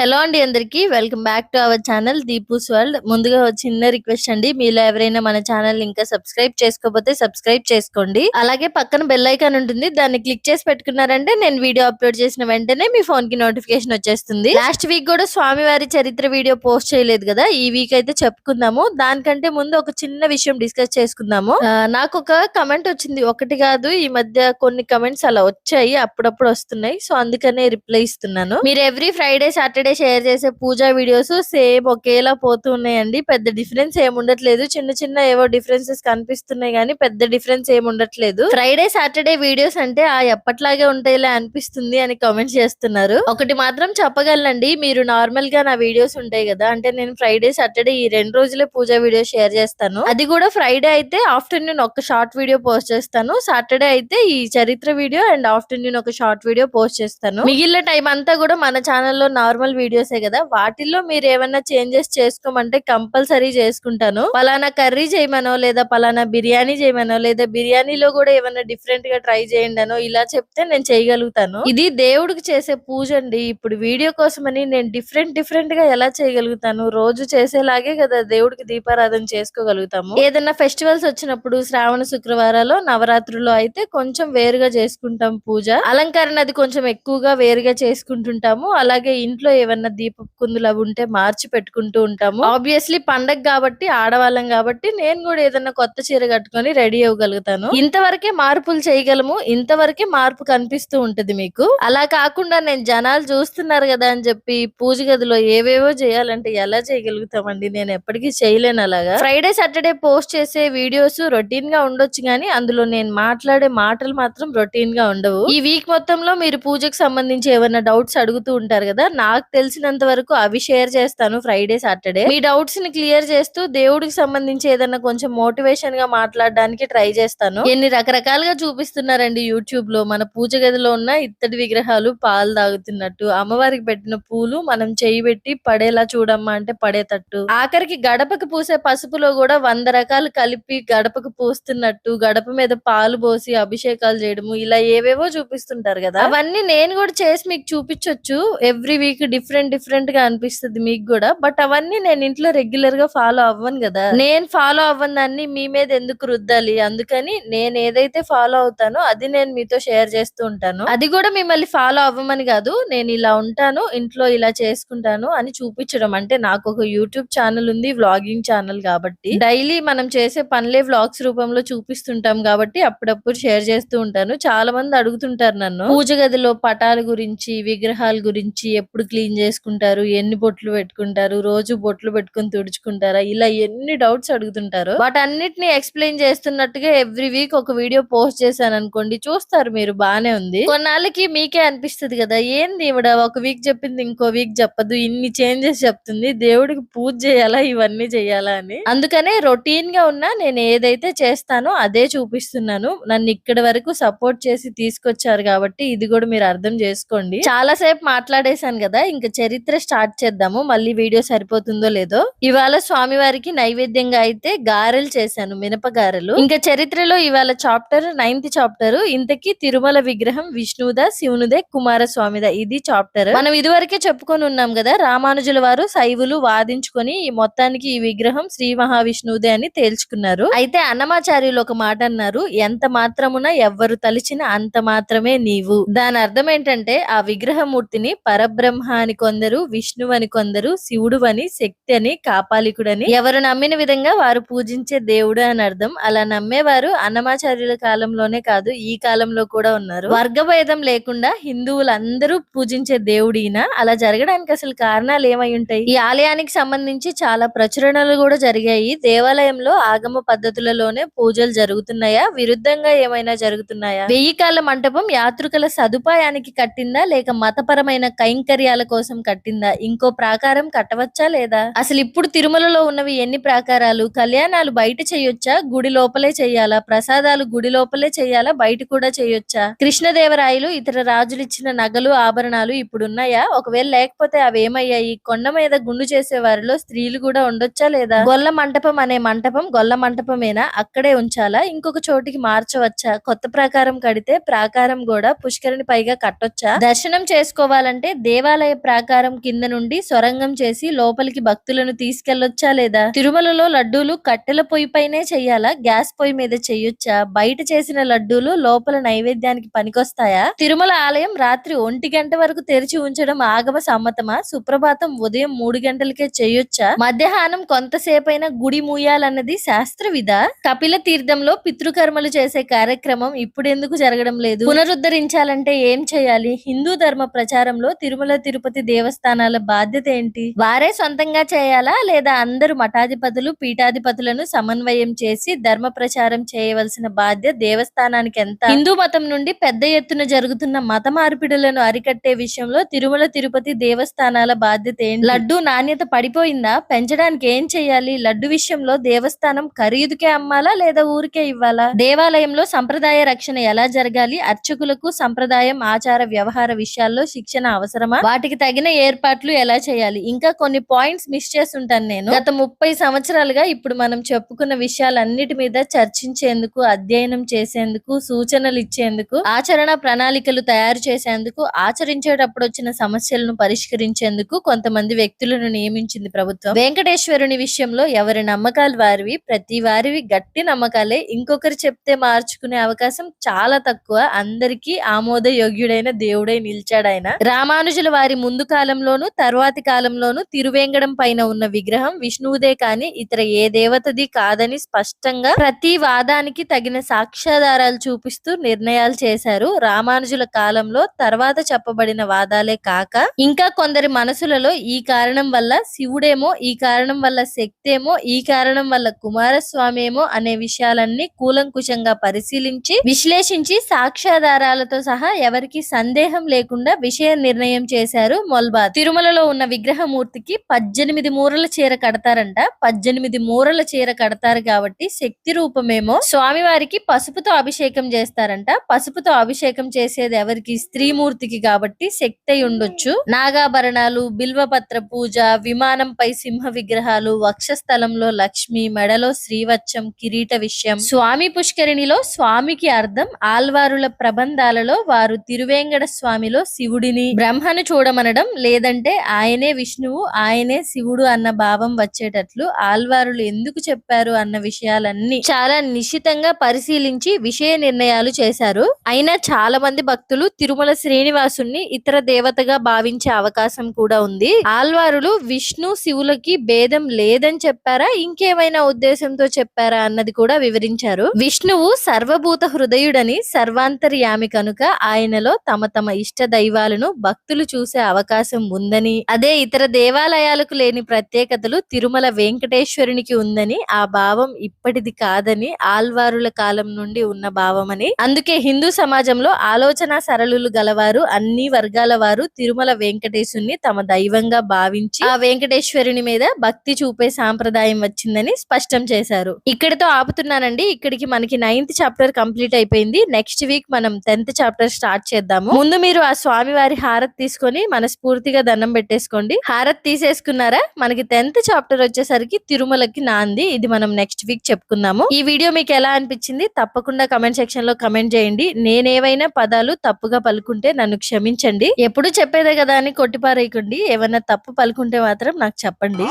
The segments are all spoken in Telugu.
హలో అండి అందరికి. Welcome back to our channel Deepu's world. ముందుగా చిన్న రిక్వెస్ట్ అండి. మీలో ఎవరైనా మన ఛానల్ ఇంకా సబ్స్క్రైబ్ చేసుకోకపోతే సబ్స్క్రైబ్ చేసుకోండి. అలాగే పక్కన బెల్ ఐకాన్ ఉంటుంది. దాన్ని క్లిక్ చేసి పెట్టుకున్నారంటే నేను వీడియో అప్లోడ్ చేసిన వెంటనే మీ ఫోన్కి నోటిఫికేషన్ వచ్చేస్తుంది. లాస్ట్ వీక్ కూడా స్వామివారి చరిత్ర వీడియో పోస్ట్ చేయలేదు కదా. ఈ వీక్ అయితే చెప్పుకుందాము. దానికంటే ముందు ఒక చిన్న విషయం డిస్కస్ చేసుకుందాము. నాకు ఒక కమెంట్ వచ్చింది. ఒకటి కాదు. ఈ మధ్య కొన్ని కమెంట్స్ అలా వచ్చాయి. అప్పుడప్పుడు వస్తున్నాయి. సో అందుకనే రిప్లై ఇస్తున్నాను. మీరు ఎవ్రీ ఫ్రైడే సాటర్డే షేర్ చేసే పూజా వీడియోస్ సేమ్ ఒకేలా పోతున్నాయండి పెద్ద డిఫరెన్స్ ఏమి ఉండట్లేదు. చిన్న చిన్న ఏవో డిఫరెన్సెస్ కనిపిస్తున్నాయి కానీ పెద్ద డిఫరెన్స్ ఏమి ఉండట్లేదు. ఫ్రైడే సాటర్డే వీడియోస్ అంటే ఆ ఎప్పట్లాగే ఉంటాయిలా అనిపిస్తుంది అని కామెంట్ చేస్తున్నారు. ఒకటి మాత్రం చెప్పగలనండి. మీరు నార్మల్గా నా వీడియోస్ ఉంటాయి కదా అంటే నేను ఫ్రైడే సాటర్డే ఈ రెండు రోజులే పూజా వీడియో షేర్ చేస్తాను. అది కూడా ఫ్రైడే అయితే ఆఫ్టర్నూన్ ఒక షార్ట్ వీడియో పోస్ట్ చేస్తాను. సాటర్డే అయితే ఈ చరిత్ర వీడియో అండ్ ఆఫ్టర్నూన్ ఒక షార్ట్ వీడియో పోస్ట్ చేస్తాను. మిగిలిన టైం అంతా కూడా మన ఛానల్లో నార్మల్ వీడియోసే కదా? వాటిల్లో మీరు ఏమైనా చేంజెస్ చేసుకోమంటే కంపల్సరీ చేసుకుంటాను. పలానా కర్రీ చేయమనో లేదా పలానా బిర్యానీ చేయమనో లేదా బిర్యానీలో కూడా ఏమైనా డిఫరెంట్గా ట్రై చేయండి అనో ఇలా చెప్తే నేను చేయగలుగుతాను. ఇది దేవుడికి చేసే పూజ అండి. ఇప్పుడు వీడియో కోసమని నేను డిఫరెంట్ డిఫరెంట్గా ఎలా చేయగలుగుతాను? రోజు చేసేలాగే కదా దేవుడికి దీపారాధన చేసుకోగలుగుతాము. ఏదైనా ఫెస్టివల్స్ వచ్చినప్పుడు శ్రావణ శుక్రవారాలు నవరాత్రులు అయితే కొంచెం వేరుగా చేసుకుంటాం పూజ. అలంకరణ అది కొంచెం ఎక్కువగా వేరుగా చేసుకుంటుంటాము. అలాగే ఇంట్లో ఏమన్నా దీప కుందులు అవి ఉంటే మార్చి పెట్టుకుంటూ ఉంటాము. ఆబ్వియస్లీ పండగ కాబట్టి ఆడవాళ్ళం కాబట్టి నేను కూడా ఏదైనా కొత్త చీర కట్టుకొని రెడీ అవ్వగలుగుతాను. ఇంతవరకే మార్పులు చేయగలము. ఇంతవరకే మార్పు కనిపిస్తూ ఉంటది మీకు. అలా కాకుండా నేను జనాలు చూస్తున్నారు కదా అని చెప్పి పూజ గదిలో ఏవేవో చేయాలంటే ఎలా చేయగలుగుతామండి? నేను ఎప్పటికీ చేయలేను అలాగా. ఫ్రైడే సాటర్డే పోస్ట్ చేసే వీడియోస్ రొటీన్గా ఉండొచ్చు కానీ అందులో నేను మాట్లాడే మాటలు మాత్రం రొటీన్గా ఉండవు. ఈ వీక్ మొత్తంలో మీరు పూజకు సంబంధించి ఏమైనా డౌట్స్ అడుగుతూ ఉంటారు కదా నాకు తెలిసినంత వరకు అవి షేర్ చేస్తాను ఫ్రైడే సాటర్డే. మీ డౌట్స్ని క్లియర్ చేస్తూ దేవుడికి సంబంధించి ఏదైనా కొంచెం మోటివేషన్గా మాట్లాడడానికి ట్రై చేస్తాను. ఎన్ని రకరకాలుగా చూపిస్తున్నారండి యూట్యూబ్లో. మన పూజ గదిలో ఉన్న ఇత్తడి విగ్రహాలు పాలు తాగుతున్నట్టు అమ్మవారికి పెట్టిన పూలు మనం చేయి పెట్టి పడేలా చూడమ్మా అంటే పడేటట్టు ఆఖరికి గడపకి పూసే పసుపులో కూడా వంద రకాలు కలిపి గడపకు పూస్తున్నట్టు గడప మీద పాలు పోసి అభిషేకాలు చేయడము ఇలా ఏవేవో చూపిస్తుంటారు కదా. అవన్నీ నేను కూడా చేసి మీకు చూపించొచ్చు. ఎవ్రీ వీక్ డిఫరెంట్ డిఫరెంట్గా అనిపిస్తుంది మీకు కూడా. బట్ అవన్నీ నేను ఇంట్లో రెగ్యులర్గా ఫాలో అవ్వను కదా. నేను ఫాలో అవ్వని దాన్ని మీ మీద ఎందుకు రుద్దాలి? అందుకని నేను ఏదైతే ఫాలో అవుతానో అది నేను మీతో షేర్ చేస్తూ ఉంటాను. అది కూడా మిమ్మల్ని ఫాలో అవ్వమని కాదు. నేను ఇలా ఉంటాను ఇంట్లో ఇలా చేసుకుంటాను అని చూపించడం. అంటే నాకు ఒక యూట్యూబ్ ఛానల్ ఉంది వ్లాగింగ్ ఛానల్ కాబట్టి. డైలీ మనం చేసే పనులే వ్లాగ్స్ రూపంలో చూపిస్తుంటాం కాబట్టి అప్పుడప్పుడు షేర్ చేస్తూ ఉంటాను. చాలా మంది అడుగుతుంటారు నన్ను. పూజ గదిలో పటాల గురించి విగ్రహాల గురించి ఎప్పుడు క్లీన్ చేసుకుంటారు ఎన్ని బొట్లు పెట్టుకుంటారు రోజు బొట్లు పెట్టుకుని తుడుచుకుంటారా ఇలా ఎన్ని డౌట్స్ అడుగుతుంటారు వాటన్నిటిని ఎక్స్ప్లెయిన్ చేస్తున్నట్టుగా ఎవ్రీ వీక్ ఒక వీడియో పోస్ట్ చేశాను అనుకోండి చూస్తారు మీరు బానే ఉంది. కొన్నాళ్ళకి మీకే అనిపిస్తుంది కదా ఏంది ఇవిడ ఒక వీక్ చెప్పింది ఇంకో వీక్ చెప్పదు ఇన్ని చేంజెస్ చెప్తుంది దేవుడికి పూజ చేయాలా ఇవన్నీ చేయాలా అని. అందుకనే రొటీన్గా ఉన్నా నేను ఏదైతే చేస్తానో అదే చూపిస్తున్నాను. నన్ను ఇక్కడి వరకు సపోర్ట్ చేసి తీసుకొచ్చారు కాబట్టి ఇది కూడా మీరు అర్థం చేసుకోండి. చాలా సేపు మాట్లాడేశాను కదా ఇంకా చరిత్ర స్టార్ట్ చేద్దాము. మళ్ళీ వీడియో సరిపోతుందో లేదో. ఇవాళ స్వామివారికి నైవేద్యంగా అయితే గారెలు చేశాను మినప గారెలు ఇంకా చరిత్రలో ఇవాళ చాప్టర్ నైన్త్ చాప్టర్ ఇంతకీ తిరుమల విగ్రహం విష్ణువుదా శివునిదే కుమారస్వామిదా? ఇది చాప్టర్. మనం ఇదివరకే చెప్పుకొని ఉన్నాం కదా రామానుజుల వారు శైవులు వాదించుకొని ఈ మొత్తానికి ఈ విగ్రహం శ్రీ మహావిష్ణువుదే అని తేల్చుకున్నారు. అయితే అన్నమాచార్యులు ఒక మాట అన్నారు ఎంత మాత్రమున ఎవ్వరు తలిచిన అంత మాత్రమే నీవు. దాని అర్థం ఏంటంటే ఆ విగ్రహమూర్తిని పరబ్రహ్మ అని కొందరు విష్ణువు అని కొందరు శివుడు అని శక్తి అని కాపాలికుడని. ఎవరు నమ్మిన విధంగా వారు పూజించే దేవుడు అని అర్థం. అలా నమ్మేవారు అన్నమాచార్యుల కాలంలోనే కాదు ఈ కాలంలో కూడా ఉన్నారు. వర్గభేదం లేకుండా హిందువులందరూ పూజించే దేవుడిన అలా జరగడానికి అసలు కారణాలు ఏమై ఉంటాయి? ఈ ఆలయానికి సంబంధించి చాలా ప్రచురణలు కూడా జరిగాయి. దేవాలయంలో ఆగమ పద్ధతులలోనే పూజలు జరుగుతున్నాయా? విరుద్ధంగా ఏమైనా జరుగుతున్నాయా? వెయ్యి కాల మంటపం యాత్రికుల సదుపాయానికి కట్టిందా? లేక మతపరమైన కైంకర్యాల కోసం కోసం కట్టిందా? ఇంకో ప్రాకారం కట్టవచ్చా లేదా? అసలు ఇప్పుడు తిరుమలలో ఉన్నవి ఎన్ని ప్రాకారాలు? కళ్యాణాలు బయట చేయొచ్చా? గుడి లోపలే చేయాలా? ప్రసాదాలు గుడి లోపలే చేయాలా? బయట కూడా చేయొచ్చా? కృష్ణదేవరాయలు ఇతర రాజులు ఇచ్చిన నగలు ఆభరణాలు ఇప్పుడున్నాయా? ఒకవేళ లేకపోతే అవి ఏమయ్యాయి కొండ మీద గుండు చేసే వారిలో స్త్రీలు కూడా ఉండొచ్చా లేదా? గొల్ల మంటపం అనే మంటపం గొల్ల మంటపమేనా? అక్కడే ఉంచాలా? ఇంకొక చోటికి మార్చవచ్చా? కొత్త ప్రాకారం కడితే ప్రాకారం కూడా పుష్కరిని పైగా కట్టొచ్చా? దర్శనం చేసుకోవాలంటే దేవాలయ ప్రాకారం కింద నుండి సొరంగం చేసి లోపలికి భక్తులను తీసుకెళ్ళొచ్చా లేదా? తిరుమలలో లడ్డూలు కట్టెల పొయ్యి పైనే చెయ్యాలా గ్యాస్ పొయ్యి మీద చెయ్యొచ్చా బయట చేసిన లడ్డూలు లోపల నైవేద్యానికి పనికొస్తాయా? తిరుమల ఆలయం రాత్రి ఒంటి గంట వరకు తెరిచి ఉంచడం ఆగమ సమ్మతమా? సుప్రభాతం ఉదయం మూడు గంటలకే చెయ్యొచ్చా మధ్యాహ్నం కొంతసేపైనా గుడి మూయాలన్నది శాస్త్ర విధ కపిల తీర్థంలో పితృకర్మలు చేసే కార్యక్రమం ఇప్పుడెందుకు జరగడం లేదు? పునరుద్ధరించాలంటే ఏం చేయాలి? హిందూ ధర్మ ప్రచారంలో తిరుమల తిరుపతి దేవస్థానాల బాధ్యత ఏంటి? వారే సొంతంగా చేయాలా? లేదా అందరు మఠాధిపతులు పీఠాధిపతులను సమన్వయం చేసి ధర్మ ప్రచారం చేయవలసిన బాధ్యత దేవస్థానానికి ఎంత? హిందూ మతం నుండి పెద్ద ఎత్తున జరుగుతున్న మత మార్పిడులను అరికట్టే విషయంలో తిరుమల తిరుపతి దేవస్థానాల బాధ్యత ఏంటి? లడ్డు నాణ్యత పడిపోయిందా? పెంచడానికి ఏం చేయాలి? లడ్డు విషయంలో దేవస్థానం ఖరీదుకే అమ్మాలా లేదా ఊరికే ఇవ్వాలా? దేవాలయంలో సంప్రదాయ రక్షణ ఎలా జరగాలి? అర్చకులకు సంప్రదాయం ఆచార వ్యవహార విషయాల్లో శిక్షణ అవసరమా? వాటికి తగిన ఏర్పాట్లు ఎలా చేయాలి? ఇంకా కొన్ని పాయింట్స్ మిస్ చేస్తుంటాను నేను. గత ముప్పై సంవత్సరాలుగా ఇప్పుడు మనం చెప్పుకున్న విషయాలన్నిటి మీద చర్చించేందుకు అధ్యయనం చేసేందుకు సూచనలు ఇచ్చేందుకు ఆచరణ ప్రణాళికలు తయారు చేసేందుకు ఆచరించేటప్పుడు వచ్చిన సమస్యలను పరిష్కరించేందుకు కొంతమంది వ్యక్తులను నియమించింది ప్రభుత్వం. వెంకటేశ్వరుని విషయంలో ఎవరి నమ్మకాలు వారివి ప్రతి వారివి గట్టి నమ్మకాలే. ఇంకొకరు చెప్తే మార్చుకునే అవకాశం చాలా తక్కువ. అందరికీ ఆమోదయోగ్యుడైన దేవుడై నిలిచాడాయన. రామానుజుల వారి ముందు ముందు కాలంలోను తర్వాతి కాలంలోను తిరువేంగడం పైన ఉన్న విగ్రహం విష్ణువుదే కాని ఇతర ఏ దేవతది కాదని స్పష్టంగా ప్రతి వాదానికి తగిన సాక్ష్యాధారాలు చూపిస్తూ నిర్ణయాలు చేశారు. రామానుజుల కాలంలో తర్వాత చెప్పబడిన వాదాలే కాక ఇంకా కొందరి మనసులలో ఈ కారణం వల్ల శివుడేమో ఈ కారణం వల్ల శక్తేమో ఈ కారణం వల్ల కుమారస్వామి ఏమో అనే విషయాలన్నీ కూలంకుషంగా పరిశీలించి విశ్లేషించి సాక్ష్యాధారాలతో సహా ఎవరికి సందేహం లేకుండా విషయ నిర్ణయం చేశారు. మొల్బా తిరుమలలో ఉన్న విగ్రహమూర్తికి పద్దెనిమిది మూరల చీర కడతారంట. పద్దెనిమిది మూరల చీర కడతారు కాబట్టి శక్తి రూపమేమో స్వామివారికి పసుపుతో అభిషేకం చేస్తారంట. పసుపుతో అభిషేకం చేసేది ఎవరికి? స్త్రీమూర్తికి కాబట్టి శక్తి అయి ఉండొచ్చు. నాగాభరణాలు బిల్వపత్ర పూజ విమానంపై సింహ విగ్రహాలు వక్షస్థలంలో లక్ష్మి మెడలో శ్రీవత్సం కిరీట విషయం. స్వామి పుష్కరిణిలో స్వామికి అర్థం ఆల్వారుల ప్రబంధాలలో వారు తిరువేంగడ స్వామిలో శివుడిని బ్రహ్మను చూడమనడం లేదంటే ఆయనే విష్ణువు ఆయనే శివుడు అన్న భావం వచ్చేటట్లు ఆల్వారులు ఎందుకు చెప్పారు అన్న విషయాలన్నీ చాలా నిశితంగా పరిశీలించి విషయ నిర్ణయాలు చేశారు. అయినా చాలా మంది భక్తులు తిరుమల శ్రీనివాసుని ఇతర దేవతగా భావించే అవకాశం కూడా ఉంది. ఆల్వారులు విష్ణు శివులకి భేదం లేదని చెప్పారా? ఇంకేమైనా ఉద్దేశంతో చెప్పారా అన్నది కూడా వివరించారు. విష్ణువు సర్వభూత హృదయుడని సర్వాంతర్యామి కనుక ఆయనలో తమ తమ ఇష్ట దైవాలను భక్తులు చూసే అవకాశం అవకాశం ఉందని అదే ఇతర దేవాలయాలకు లేని ప్రత్యేకతలు తిరుమల వెంకటేశ్వరునికి ఉందని ఆ భావం ఇప్పటిది కాదని ఆల్వారుల కాలం నుండి ఉన్న భావమని. అందుకే హిందూ సమాజంలో ఆలోచన సరళులు గలవారు అన్ని వర్గాల వారు తిరుమల వెంకటేశుని తమ దైవంగా భావించి ఆ వెంకటేశ్వరుని మీద భక్తి చూపే సాంప్రదాయం వచ్చిందని స్పష్టం చేశారు. ఇక్కడితో ఆపుతున్నానండి. ఇక్కడికి మనకి నైన్త్ చాప్టర్ కంప్లీట్ అయిపోయింది. నెక్స్ట్ వీక్ మనం టెన్త్ చాప్టర్ స్టార్ట్ చేద్దాము. ముందు మీరు ఆ స్వామి వారి హారత్ తీసుకొని మనస్ఫూర్తిగా దండం పెట్టేసుకోండి. హారత్ తీసేసుకున్నారా? మనకి టెన్త్ చాప్టర్ వచ్చేసరికి తిరుమలకి నాంది. ఇది మనం నెక్స్ట్ వీక్ చెప్పుకుందాము. ఈ వీడియో మీకు ఎలా అనిపించింది? తప్పకుండా కమెంట్ సెక్షన్లో కమెంట్ చేయండి. నేనేవైనా పదాలు తప్పుగా పలుకుంటే నన్ను క్షమించండి. ఎప్పుడు చెప్పేదే కదా అని కొట్టిపారేయకండి. ఏమైనా తప్పు పలుకుంటే మాత్రం నాకు చెప్పండి.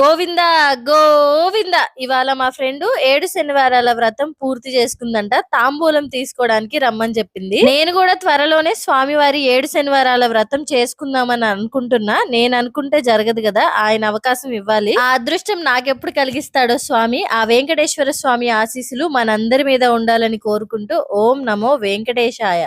గోవింద గోవింద. ఇవాళ మా ఫ్రెండ్ ఏడు శనివారాల వ్రతం పూర్తి చేసుకుందంట. తాంబూలం తీసుకోవడానికి రమ్మని చెప్పింది. నేను కూడా త్వరలోనే స్వామివారి ఏడు శనివారాల వ్రతం చేసుకుందామని అనుకుంటున్నా. నేను అనుకుంటే జరగదు కదా ఆయన అవకాశం ఇవ్వాలి. ఆ అదృష్టం నాకెప్పుడు కలిగిస్తాడో స్వామి ఆ వెంకటేశ్వర స్వామి ఆశీస్సులు మనందరి మీద ఉండాలని కోరుకుంటూ ఓం నమో వెంకటేశాయ.